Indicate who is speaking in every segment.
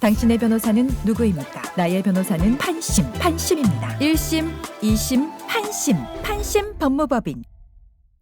Speaker 1: 당신의 변호사는 누구입니까? 나의 변호사는 판심, 판심입니다. 1심, 2심, 판심, 판심 법무법인.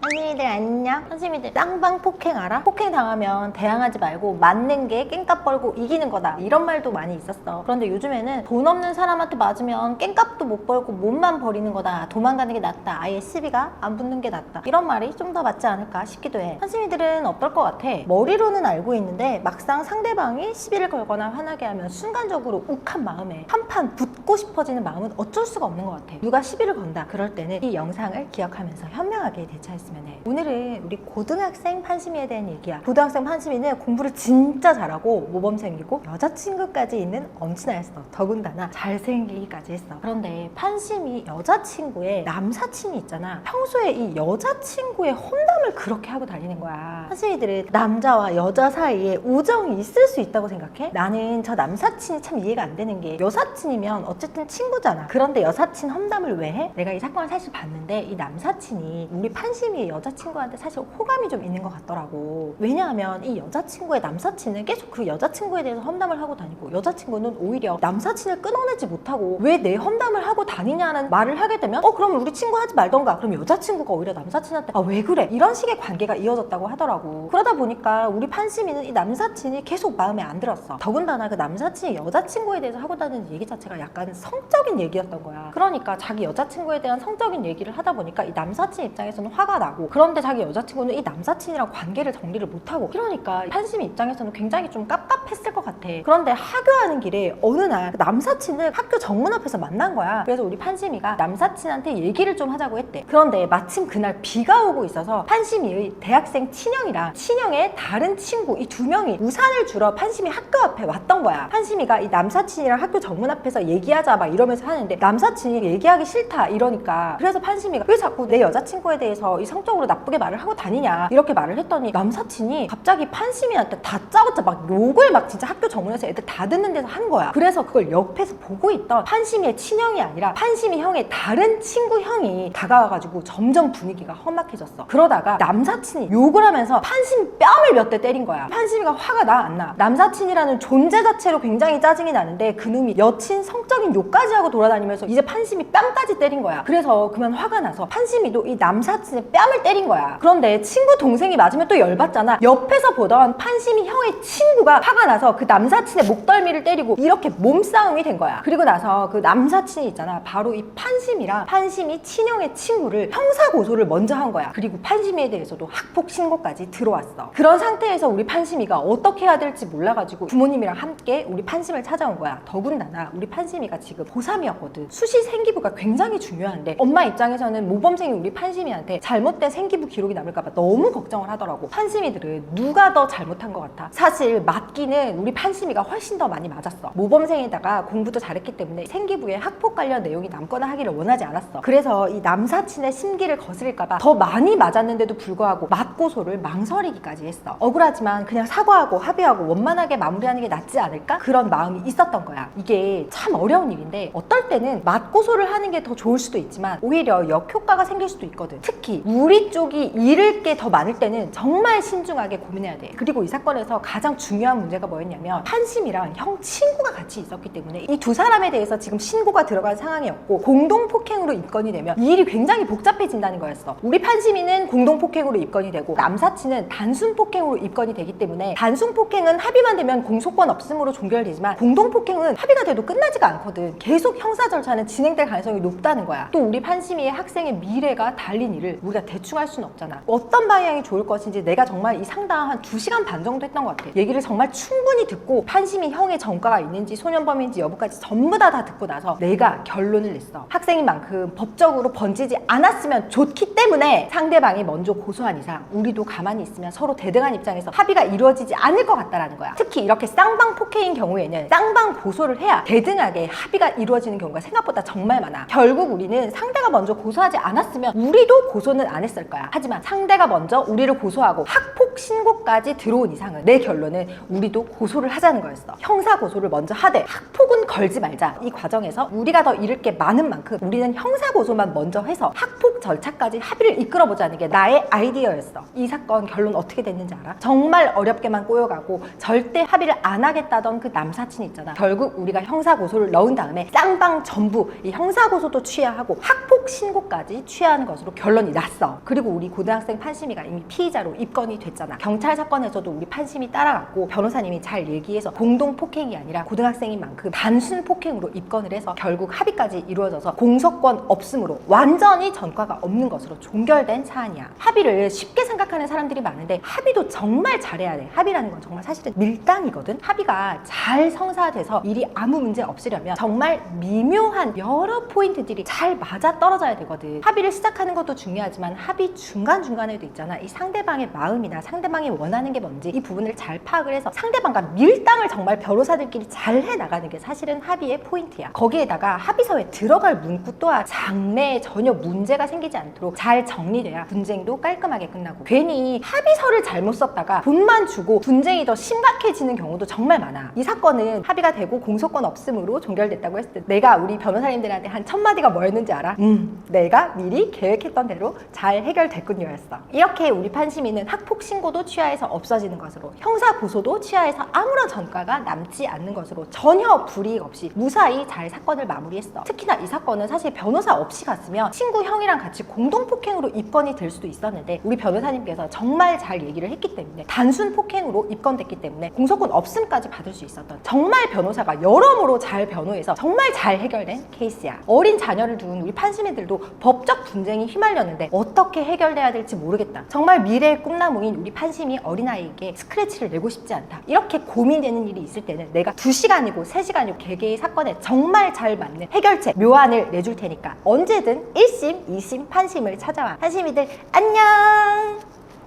Speaker 2: 선생님들 안녕. 선생님들 쌍방 폭행 알아? 폭행 당하면 대항하지 말고 맞는 게 깽값 벌고 이기는 거다. 이런 말도 많이 있었어. 그런데 요즘에는 돈 없는 사람한테 맞으면 깽값도 못 벌고 몸만 버리는 거다. 도망가는 게 낫다. 아예 시비가 안 붙는 게 낫다. 이런 말이 좀 더 맞지 않을까 싶기도 해. 선생님들은 어떨 것 같아? 머리로는 알고 있는데 막상 상대방이 시비를 걸거나 화나게 하면 순간적으로 욱한 마음에 한판 붙고 싶어지는 마음은 어쩔 수가 없는 것 같아. 누가 시비를 건다. 그럴 때는 이 영상을 기억하면서 현명하게 대처했 으면 해. 오늘은 우리 고등학생 판심이에 대한 얘기야. 고등학생 판심이는 공부를 진짜 잘하고 모범생이고 여자친구까지 있는 엄친아였어. 더군다나 잘생기기까지 했어. 그런데 판심이 여자친구의 남사친이 있잖아. 평소에 이 여자친구의 험담을 그렇게 하고 다니는 거야. 판심이들은 남자와 여자 사이에 우정이 있을 수 있다고 생각해? 나는 저 남사친이 참 이해가 안 되는 게 여사친이면 어쨌든 친구잖아. 그런데 여사친 험담을 왜 해? 내가 이 사건을 사실 봤는데 이 남사친이 우리 판심이 의 여자친구한테 사실 호감이 좀 있는 것 같더라고. 왜냐하면 이 여자친구의 남사친은 계속 그 여자친구에 대해서 험담을 하고 다니고 여자친구는 오히려 남사친을 끊어내지 못하고 왜 내 험담을 하고 다니냐는 말을 하게 되면 어 그럼 우리 친구 하지 말던가. 그럼 여자친구가 오히려 남사친한테 아 왜 그래? 이런 식의 관계가 이어졌다고 하더라고. 그러다 보니까 우리 판심이는 이 남사친이 계속 마음에 안 들었어. 더군다나 그 남사친이 여자친구에 대해서 하고 다니는 얘기 자체가 약간 성적인 얘기였던 거야. 그러니까 자기 여자친구에 대한 성적인 얘기를 하다 보니까 이 남사친 입장에서는 화가 나 고. 그런데 자기 여자친구는 이 남사친이랑 관계를 정리를 못하고 이러니까 판심이 입장에서는 굉장히 좀 깝깝했을 것 같아. 그런데 하교하는 길에 어느 날 그 남사친을 학교 정문 앞에서 만난 거야. 그래서 우리 판심이가 남사친한테 얘기를 좀 하자고 했대. 그런데 마침 그날 비가 오고 있어서 판심이의 대학생 친형이랑 친형의 다른 친구 이 두 명이 우산을 주러 판심이 학교 앞에 왔던 거야. 판심이가 이 남사친이랑 학교 정문 앞에서 얘기하자 막 이러면서 하는데 남사친이 얘기하기 싫다 이러니까 그래서 판심이가 왜 자꾸 내 여자친구에 대해서 이 성 적으로 나쁘게 말을 하고 다니냐 이렇게 말을 했더니 남사친이 갑자기 판심이한테 다짜고짜 막 욕을 막 진짜 학교 정문에서 애들 다 듣는 데서 한 거야. 그래서 그걸 옆에서 보고 있던 판심이의 친형이 아니라 판심이 형의 다른 친구 형이 다가와가지고 점점 분위기가 험악해졌어. 그러다가 남사친이 욕을 하면서 판심 뺨을 몇 대 때린 거야. 판심이가 화가 나 안 나? 남사친이라는 존재 자체로 굉장히 짜증이 나는데 그놈이 여친 성적인 욕까지 하고 돌아다니면서 이제 판심이 뺨까지 때린 거야. 그래서 그만 화가 나서 판심이도 이 남사친의 뺨을 때린 거야. 그런데 친구 동생이 맞으면 또 열받잖아. 옆에서 보던 판심이 형의 친구가 화가 나서 그 남사친의 목덜미를 때리고 이렇게 몸싸움이 된 거야. 그리고 나서 그 남사친이 있잖아. 바로 이 판심이랑 판심이 친형의 친구를 형사 고소를 먼저 한 거야. 그리고 판심이에 대해서도 학폭 신고까지 들어왔어. 그런 상태에서 우리 판심이가 어떻게 해야 될지 몰라가지고 부모님이랑 함께 우리 판심을 찾아온 거야. 더군다나 우리 판심이가 지금 고3이었거든. 수시 생기부가 굉장히 중요한데 엄마 입장에서는 모범생이 우리 판심이한테 잘못된 생기부 기록이 남을까봐 너무 걱정을 하더라고. 판심이들은 누가 더 잘못한 것 같아? 사실 맞기는 우리 판심이가 훨씬 더 많이 맞았어. 모범생에다가 공부도 잘했기 때문에 생기부에 학폭 관련 내용이 남거나 하기를 원하지 않았어. 그래서 이 남사친의 심기를 거스릴까봐 더 많이 맞았는데도 불구하고 맞고소를 망설이기까지 했어. 억울하지만 그냥 사과하고 합의하고 원만하게 마무리하는 게 낫지 않을까? 그런 마음이 있었던 거야. 이게 참 어려운 일인데 어떨 때는 맞고소를 하는 게 더 좋을 수도 있지만 오히려 역효과가 생길 수도 있거든. 특히 우리 쪽이 잃을 게 더 많을 때는 정말 신중하게 고민해야 돼. 그리고 이 사건에서 가장 중요한 문제가 뭐였냐면 판심이랑 형 친구가 같이 있었기 때문에 이 두 사람에 대해서 지금 신고가 들어간 상황이었고 공동 폭행으로 입건이 되면 이 일이 굉장히 복잡해진다는 거였어. 우리 판심이는 공동 폭행으로 입건이 되고 남사친은 단순 폭행으로 입건이 되기 때문에 단순 폭행은 합의만 되면 공소권 없음으로 종결되지만 공동 폭행은 합의가 돼도 끝나지가 않거든. 계속 형사 절차는 진행될 가능성이 높다는 거야. 또 우리 판심이의 학생의 미래가 달린 일을 우리가 대충 할 수는 없잖아. 어떤 방향이 좋을 것인지 내가 정말 이 상담 한 2시간 반 정도 했던 것 같아. 얘기를 정말 충분히 듣고 판심이 형의 전과가 있는지 소년범인지 여부까지 전부 다 다 듣고 나서 내가 결론을 냈어. 학생인 만큼 법적으로 번지지 않았으면 좋기 때문에 상대방이 먼저 고소한 이상 우리도 가만히 있으면 서로 대등한 입장에서 합의가 이루어지지 않을 것 같다라는 거야. 특히 이렇게 쌍방 폭행인 경우에는 쌍방 고소를 해야 대등하게 합의가 이루어지는 경우가 생각보다 정말 많아. 결국 우리는 상대가 먼저 고소하지 않았으면 우리도 고소는 안안 했을 거야. 하지만 상대가 먼저 우리를 고소하고 학폭 신고까지 들어온 이상은 내 결론은 우리도 고소를 하자는 거였어. 형사 고소를 먼저 하되 학폭은 걸지 말자. 이 과정에서 우리가 더 잃을 게 많은 만큼 우리는 형사 고소만 먼저 해서 학폭 절차까지 합의를 이끌어보자는 게 나의 아이디어였어. 이 사건 결론 어떻게 됐는지 알아? 정말 어렵게만 꼬여가고 절대 합의를 안 하겠다던 그 남사친 있잖아. 결국 우리가 형사 고소를 넣은 다음에 쌍방 전부 이 형사 고소도 취하하고 학폭 신고까지 취하는 것으로 결론이 났어. 그리고 우리 고등학생 판심이가 이미 피의자로 입건이 됐잖아. 경찰 사건에서도 우리 판심이 따라갔고 변호사님이 잘 얘기해서 공동 폭행이 아니라 고등학생인 만큼 단순 폭행으로 입건을 해서 결국 합의까지 이루어져서 공소권 없음으로 완전히 전과 가 없는 것으로 종결된 사안이야. 합의를 쉽게 생각하는 사람들이 많은데 합의도 정말 잘해야 돼. 합의라는 건 정말 사실은 밀당이거든. 합의가 잘 성사돼서 일이 아무 문제 없으려면 정말 미묘한 여러 포인트들이 잘 맞아 떨어져야 되거든. 합의를 시작하는 것도 중요하지만 합의 중간 중간에도 있잖아. 이 상대방의 마음이나 상대방이 원하는 게 뭔지 이 부분을 잘 파악을 해서 상대방과 밀당을 정말 변호사들끼리 잘 해 나가는 게 사실은 합의의 포인트야. 거기에다가 합의서에 들어갈 문구 또한 장래에 전혀 문제가 생 기지 않도록 잘 정리돼야 분쟁도 깔끔하게 끝나고 괜히 합의서를 잘못 썼다가 돈만 주고 분쟁이 더 심각해지는 경우도 정말 많아. 이 사건은 합의가 되고 공소권 없음으로 종결됐다고 했을 때 내가 우리 변호사님들한테 한 첫 마디가 뭐였는지 알아? 음, 내가 미리 계획했던 대로 잘 해결됐군요였어. 이렇게 우리 판시민은 학폭 신고도 취하에서 없어지는 것으로 형사 고소도 취하에서 아무런 전과가 남지 않는 것으로 전혀 불이익 없이 무사히 잘 사건을 마무리했어. 특히나 이 사건은 사실 변호사 없이 갔으면 친구 형이랑 같이 공동 폭행으로 입건이 될 수도 있었는데 우리 변호사님께서 정말 잘 얘기를 했기 때문에 단순 폭행으로 입건됐기 때문에 공소권 없음까지 받을 수 있었던 정말 변호사가 여러모로 잘 변호해서 정말 잘 해결된 케이스야. 어린 자녀를 둔 우리 판시민들도 법적 분쟁이 휘말렸는데 어떻게 해결돼야 될지 모르겠다. 정말 미래의 꿈나무인 우리 판심이 어린아이에게 스크래치를 내고 싶지 않다. 이렇게 고민되는 일이 있을 때는 내가 2시간이고 3시간이고 개개의 사건에 정말 잘 맞는 해결책, 묘안을 내줄 테니까 언제든 1심, 2심, 판심을 찾아와. 판심이들 안녕!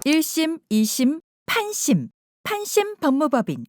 Speaker 1: 1심, 2심, 판심. 판심 법무법인